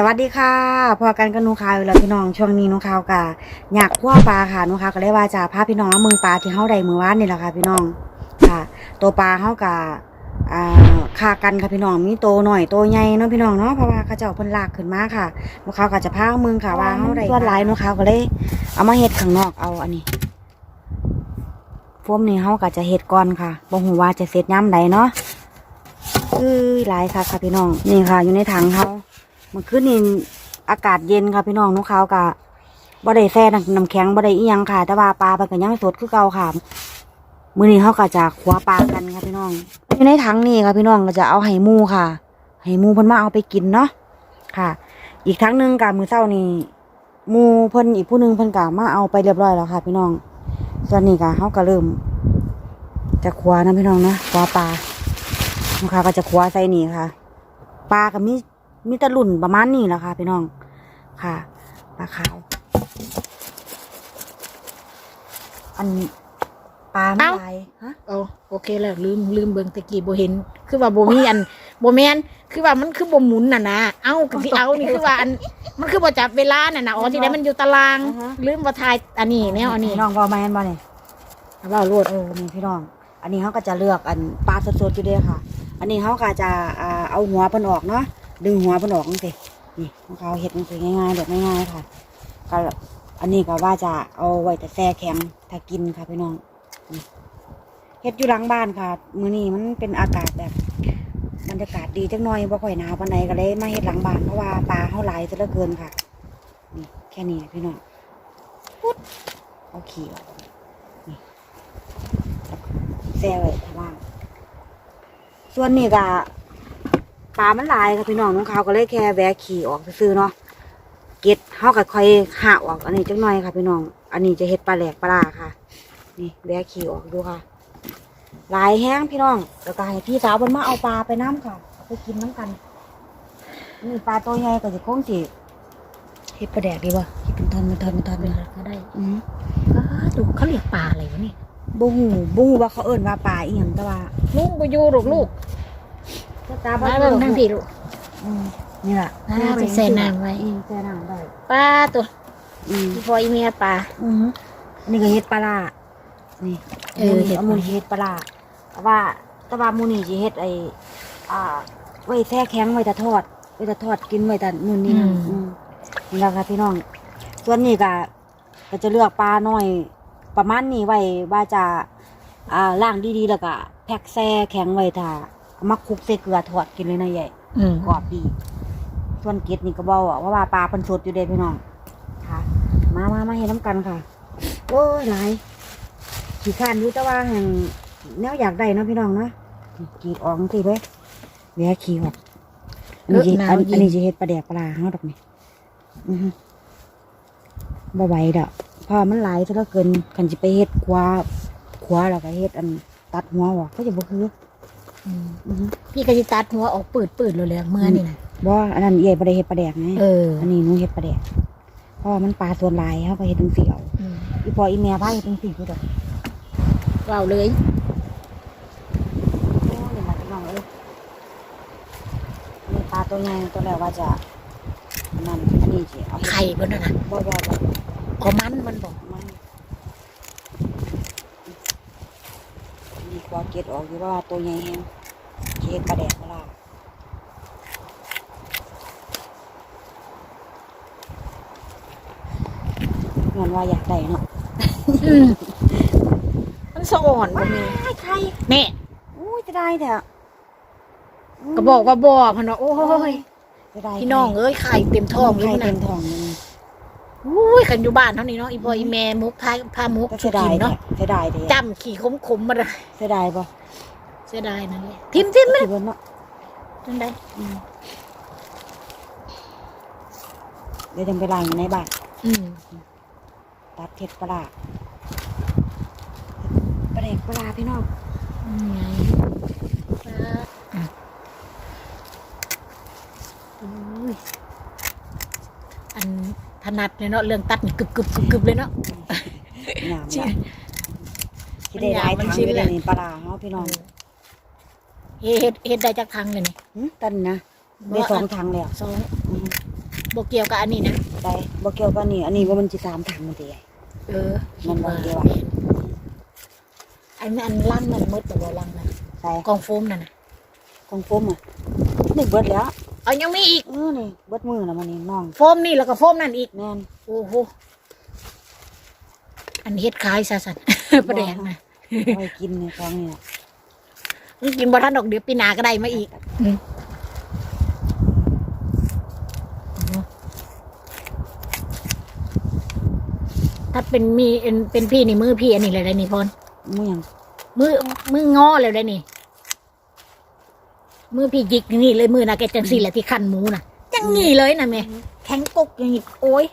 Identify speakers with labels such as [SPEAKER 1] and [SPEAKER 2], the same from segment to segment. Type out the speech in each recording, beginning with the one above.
[SPEAKER 1] สวัสดีค่ะพอกันกับนูขาวแล้วพี่น้องช่วงนี้นูขาวกะอยากคั่วปลาค่ะนูขาวก็เลยว่าจะพาพี่น้องมืองปลาที่เฮาได้มือวานนี่แหละค่ะพี่น้องค่ะ ตัวปลาเฮากะอ่าคากันค่ะพี่น้องมีโตหน่อยโตใหญ่เนาะพี่น้องเนาะเพราะว่าเขาเจ้าเพิ่นลากขึ้นมาค่ะนูขาวก็จะพาเมืองค่ะว่าเฮาได้ส่วนหลายนูขาวก็เลยเอามาเฮ็ดข้างนอกเอาอันนี้พวกนี้เฮาก็จะเฮ็ดก่อนค่ะบ่ฮู้ว่าจะเสร็จยามใดเนาะคือหลายค่ะค่ะพี่น้องนี่ค่ะ อยู่ในถังเขา มันขึ้นนี่อากาศเย็นค่ะพี่น้องนุ้งขาวกะบ่ได้แซ่น้ำน้ำแข็งบ่ได้อียังค่ะ แต่ว่าปลามันก็ยังสดคือเก่าค่ะมื้อนี้เขาก็จะคว้าปลากันค่ะพี่น้องอยู่ในถังนี่ค่ะพี่น้องก็จะเอาให้หมูค่ะให้หมูเพิ่นมาเอาไปกินเนาะค่ะ อีกทั้งหนึงกับมือเช้านี่หมูเพิ่นอีกผู้หนึงเพิ่นก็มาเอาไปเรียบร้อยแล้วค่ะ พี่น้องส่วนนี้ก็เฮาก็เริ่มจะคว้านะพี่น้องนะคว้าปลาลูกค้าก็จะคว้าใส่นี่ค่ะ ปลาก็มี มีแตะลุ่นประมาณนี้แหละค่ะพี่น้องค่ะปลาขาว อันปลาไม่
[SPEAKER 2] เอ้า
[SPEAKER 1] ลายฮะ
[SPEAKER 2] โอ้โอเคแล้วลืมลืมเบิ่งตะกี้บ่เห็น คือว่าบ่มีอันบ่แม่นคือว่ามันคือบ่หมุนน่ะนะเอ้าก็สิเอานี่คือว่าอันมันคือบ่จับเวลาน่ะนะอ๋อที่ได้มันอยู่ตารางลืมบ่ทายอันนี้แนวอันนี้
[SPEAKER 1] พี่น้องว่าแมนบ่เนี่ย
[SPEAKER 2] ว่าโลด
[SPEAKER 1] เออนี่พี่น้อง อันนี้เขาก็จะเลือกอันปลาสดๆอยู่เด้อค่ะ อันนี้เขาก็จะอ่าเอาหัวเพิ่นออกเนาะ ดึงหัวเพิ่นออกนี่สินี่ของเขาเห็ดมันคือง่ายๆแบบง่ายๆค่ะก็อันนี้ก็ว่าจะเอาไว้แต่แช่แข็งถ้ากินค่ะพี่น้องเฮ็ดอยู่หลังบ้านค่ะ มื้อนี้มันเป็นอากาศแบบบรรยากาศดีจังหน่อยบ่ค่อยหนาวปานใดก็เลยมาเฮ็ดหลังบ้านเพราะว่าปลาเฮาหลายซะเหลือเกินค่ะ นี่แค่นี้พี่น้องปุ๊ดเอาขี้ออกนี่แช่ไว้ข้างล่างส่วนนี้ก็ ปลามันหลายค่ะพี่น้องน้องเขาก็เลยแค่แวะขี่ออกซื้อๆเนาะเก็ดเฮาก็ค่อยหาออกอันนี้จังหน่อยค่ะพี่น้อง อันนี้จะเฮ็ดปลาแหลกปลาร้าค่ะ นี่แบกขี่ออกดูค่ะหลายแห้งพี่น้องแล้วก็ให้พี่สาวเพิ่นมาเอาปลาไปน้ำค่ะเอาไปกินน้ำกันนี่ปลาตัวใหญ่ก็จะคงสิเฮ็ดปลาแดกดีบ่เฮ็ดเป็นทอนเป็นทอนเป็นทอน
[SPEAKER 2] เป็
[SPEAKER 1] เป็นน
[SPEAKER 2] ก็ได้
[SPEAKER 1] อือ
[SPEAKER 2] ก็ดูเขาเรียกปลาอะไรวะนี่
[SPEAKER 1] บ่ฮู้บ่ฮู้ว่าเขาเอิ้นว่าปลาอีหยังแต่ว่า
[SPEAKER 2] ลูกบ่อยู่ลูกลูก
[SPEAKER 1] ถ้า ตาบ่
[SPEAKER 2] มา
[SPEAKER 1] เบิ่
[SPEAKER 2] เบิ่งทางพี่ลูก
[SPEAKER 1] อืมนี่ล่ะ
[SPEAKER 2] อ่าไปแช่น้ำไว้
[SPEAKER 1] อืมแช่น้ำได้
[SPEAKER 2] ปลาตัว
[SPEAKER 1] อืม
[SPEAKER 2] อีพออีเมียปลา
[SPEAKER 1] อืออันนี้ก็เฮ็ดปลาร้านี่
[SPEAKER 2] เออเฮ็ด
[SPEAKER 1] เอามูลเฮ็ดปลาร้าแต่ว่าแต่ว่ามูนี่สิเฮ็ดไอ้อ่า ไว้แช่แข็งไว้แต่ทอดไว้แต่ทอดกินไว้แต่นู่นนี่นั่น
[SPEAKER 2] อืม
[SPEAKER 1] อืมนี่แหละค่ะพี่น้อง ส่วนนี้ก็ก็จะเลือกปลาน้อย ประมาณนี้ไว้ว่าจะอ่าล่างดีๆแล้วก็แพ็คแช่แข็งไว้ถ้า เอามาคลุกใส่เกลือทอดกินเลยนะใหญ่
[SPEAKER 2] อืม
[SPEAKER 1] กรอบดี ส่วนเกล็ดนี่ก็บอกว่าว่าปลาเพิ่นสดอยู่เด้พี่น้อง ค่ะ มามามาเห็นน้ำกันค่ะ โอ้ยหลายขี่ข้านอยู่แต่ว่าแห่งแนวอยากได้เนาะพี่น้องเนาะกรีดออกสิเว้ยแหวะขี่ออกอันนี้สิอันอันนี้จะเฮ็ดปลาแดกปลาเฮาดอกนี่อือฮึบ่ไหวดอกเพราะมันหลายซะเหลือเกินกันสิไปเฮ็ดขวาขวาแล้วก็เฮ็ดอันตัดหัวออกก็จะบ่คือ
[SPEAKER 2] อืม
[SPEAKER 1] อือฮึ
[SPEAKER 2] พี่ก็สิตัดหัวออกปืดปืดๆเลยๆเมื่อนี่นะ
[SPEAKER 1] บ่อันนั้นเย่บ่ได้เฮ็ดปลาแดกไง
[SPEAKER 2] เออ
[SPEAKER 1] อันนี้หนูเฮ็ดปลาแดกเพราะว่ามันปลาส่วนหลายเฮาก็เฮ็ดจังซี่เอา
[SPEAKER 2] อืม
[SPEAKER 1] อีพออีแม่พาเฮ็ดจังซี่คือดอก
[SPEAKER 2] ว้าวเลย
[SPEAKER 1] โอ้ยมาพี่น้องเอ้ยนี่ปลาตัวใหญ่ตัวแรกว่าจะอันนั่นอันนี้สิเอาเฮ็ด
[SPEAKER 2] ไข่เพิ่นน่ะนะ
[SPEAKER 1] บ่บ่บ่
[SPEAKER 2] อ๋อมันมันบอก
[SPEAKER 1] มันนี่กว่าเก็ดออกอยู่ว่าตัวใหญ่แฮงสิ เฮ็ดปลาแดกปลาร้าเงินว่าอยากได้เนาะ
[SPEAKER 2] อืมมันสะอ่อนบ่มี
[SPEAKER 1] ใคร
[SPEAKER 2] แน่
[SPEAKER 1] อุ้ยจะได้เถอะ
[SPEAKER 2] ก็บอกว่าบ่พันว่าโอ้ย
[SPEAKER 1] จะได้
[SPEAKER 2] พี่น้องเอ้ยไข่เต็มท้องเล
[SPEAKER 1] ไข่
[SPEAKER 2] ย
[SPEAKER 1] เต็
[SPEAKER 2] นะ
[SPEAKER 1] มท้องเลย
[SPEAKER 2] อุ้ยกันอยู่บ้านเท่านี้เนาะอีพ่ออีแม่มุกพาพามุก
[SPEAKER 1] ก็
[SPEAKER 2] สุ
[SPEAKER 1] เสียดา
[SPEAKER 2] กิ
[SPEAKER 1] ย
[SPEAKER 2] น
[SPEAKER 1] เนาะ
[SPEAKER 2] เนาะ
[SPEAKER 1] เสียดายเด้
[SPEAKER 2] จำขี่ขมๆมาเลย
[SPEAKER 1] เสียดายปะ
[SPEAKER 2] เสียดายนั่นเลยทิมทิมไหม
[SPEAKER 1] ที่เบิ้ลเนาะ
[SPEAKER 2] จังได้
[SPEAKER 1] อืมเดี๋ยวจะไปล้างอยู่ในบ้าน
[SPEAKER 2] อืม
[SPEAKER 1] ตัดเท็ดปลาร้าปลาแดกปลาร้าพี่น้อง
[SPEAKER 2] อืมไงอะอุ้ยอันถนัดเลยเนาะเรื่องตัดนี่กึบกึบกึบกึบเลยเนาะ
[SPEAKER 1] หยาม
[SPEAKER 2] ชิ
[SPEAKER 1] ละคิดได้หลาย
[SPEAKER 2] มัน
[SPEAKER 1] ทาง
[SPEAKER 2] ชิ
[SPEAKER 1] อนยู่
[SPEAKER 2] แห
[SPEAKER 1] เล
[SPEAKER 2] ละ
[SPEAKER 1] ยนี่ปลาร้าเนาะพี่น้อง
[SPEAKER 2] เฮ็ดเฮ็ดได้จากทางเลยนี่
[SPEAKER 1] หึตันนะได้สองถังแล้ว
[SPEAKER 2] สอง
[SPEAKER 1] อืม
[SPEAKER 2] บ่เกี่ยวกับอันนี้นะ
[SPEAKER 1] ได้บ่เกี่ยวกับนี่อันนี้ว่ามันสิสามถังมันติ
[SPEAKER 2] เออ
[SPEAKER 1] มันบ่เกี่ยวอะ
[SPEAKER 2] อันอันลังมันหมดแต่ว่าลังนะ
[SPEAKER 1] ใส่
[SPEAKER 2] กองโฟมนั่นน่ะ
[SPEAKER 1] ของโฟมอะนี่เบิดแล้ว
[SPEAKER 2] เอายังมีอีก
[SPEAKER 1] เออนี่เบิดมือแล้วมันนี่น้อง
[SPEAKER 2] โฟมนี่แล้วก็โฟมนั่นอีก
[SPEAKER 1] แม่น
[SPEAKER 2] โอ้โหอันเฮ็ดขายซะสันประแดงนะ
[SPEAKER 1] เอาไว้กินในท้องนี่แหละ
[SPEAKER 2] มัน กินบ่ทันดอกเดี๋ยวปีหน้าก็ได้มาอีกอืมถ้าเป็นมีเป็นเป็นพี่นี่มือพี่อันนี้เลยได้นี่พร
[SPEAKER 1] มือหยัง
[SPEAKER 2] มือมืองอเลยได้นี่ มือพี่จิกนี่เลยมือนะแกจังสี่แหละที่คันหมูน่ะจังงี้เลยนะแม่แข็งกกอย่างงี้โอ้ย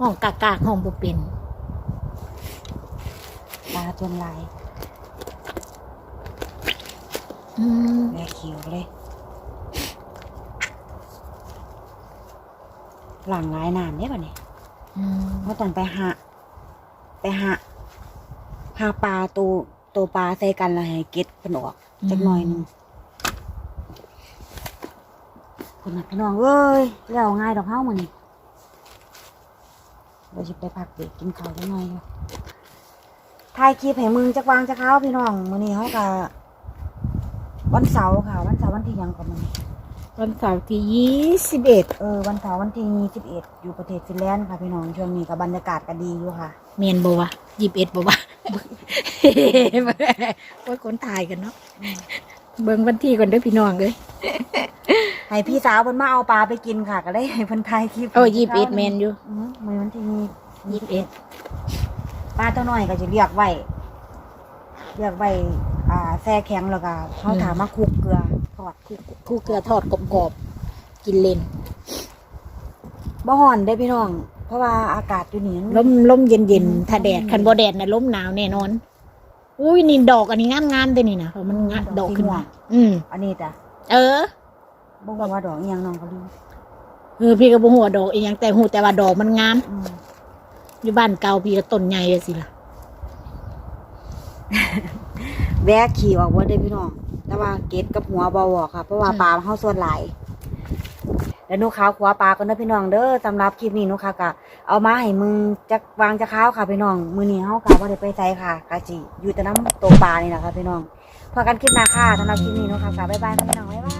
[SPEAKER 2] ห้องกากากห้องบ่เป็น
[SPEAKER 1] ปลาจนลาย
[SPEAKER 2] อืม
[SPEAKER 1] แม่เขียวเลย หลังหลายน้ำได้ป่ะเนี่ย
[SPEAKER 2] อืม
[SPEAKER 1] เขาต้องไปหา ไปหา หาปลาตัวตัวปลาใส่กันแล้วให้เก็ดเพิ่นออกจักหน่อยหนึงคนน่ะพี่น้องเอ้ยแล้วง่ายดอกเฮามื้อนี้เดี๋ยวสิไปพักเบรกกินข้าวจักหน่อยอยู่ถ่ายคลิปให้มึงจักวางจักข้าวพี่น้องมื้อนี้เฮาก็ วันเสาร์ค่ะ วันเสาร์วันที่หยังก่อนมื้อนี้
[SPEAKER 2] วันเสาร์ที่ยี่สิบเอ็ด
[SPEAKER 1] เออวันเสาร์วันที่21อยู่ประเทศฟินแลนด์ค่ะพี่น้องช่วงนี้ก็บรรยากาศก็ดีอยู่ค่ะ
[SPEAKER 2] เมียนบ่วะยี่สิบเอ็ดบ่วะโอ้ยคนตายกันเนาะเบิ่งวันที่ก่อนเด้อพี่น้องเลย
[SPEAKER 1] ให้พี่สาวเพิ่นมาเอาปลาไปกินค่ะ ก็เลยให้เพิ่นถ่ายคลิป
[SPEAKER 2] โอ้ยี่สิบเอ็ดแมนอยู่
[SPEAKER 1] อือมื้อวันที่
[SPEAKER 2] ยี่สิบเอ็ด
[SPEAKER 1] ปลาตัวน้อยก็จะเรียกไว้เรียกไว้ อ่าแช่แข็งแล้วก็เฮาถามมาคลุกเกลือทอดคลุก
[SPEAKER 2] คู่เกลือทอดกรอบๆกินเล่น
[SPEAKER 1] บ่ฮ้อนเด้พี่น้อง เพราะว่าอากาศอยู่นี่มัน
[SPEAKER 2] ลมลมเย็นเย็นๆถ้าแดดคันบ่แดดน่ะลมหนาวแน่นอน อุ้ยนี่ดอกอันนี้งามงามๆเด้อนี่นะเพราะมันงะดอกขึ้นมาอืม
[SPEAKER 1] อันนี้จ้ะ
[SPEAKER 2] เออ
[SPEAKER 1] บ่ฮู้ว่าดอกอีหยังน้องก็รู้
[SPEAKER 2] เออพี่ก็บ่ฮู้ว่าดอกอีหยังแต่ฮู้แต่ว่าดอกมันงาม
[SPEAKER 1] อืม
[SPEAKER 2] อยู่บ้านเก่าพี่ก็ต้นใหญ่เลยสิล่ะ
[SPEAKER 1] แวะขี่ออกบ่ได้พี่น้อง แต่ว่าเกตกับหัวบ่ออกค่ะ เพราะว่าปลาเฮาส่วนหลายแล้วหนูขาวขัวปลาก็นะพี่น้องเด้อสำหรับคลิปนี้หนูค่ะก็เอามาให้มึงจักวางจะข้าวค่ะพี่น้อง มื้อนี้เฮาก็บ่ได้ไปไสค่ะกะสิอยู่แต่น้ำตัวปลานี่แหละค่ะพี่น้องพอกันคลิปหน้าค่ะสำหรับคลิปนี้หนูค่ะก็บ๊ายบายค่ะพี่น้องบ๊ายบาย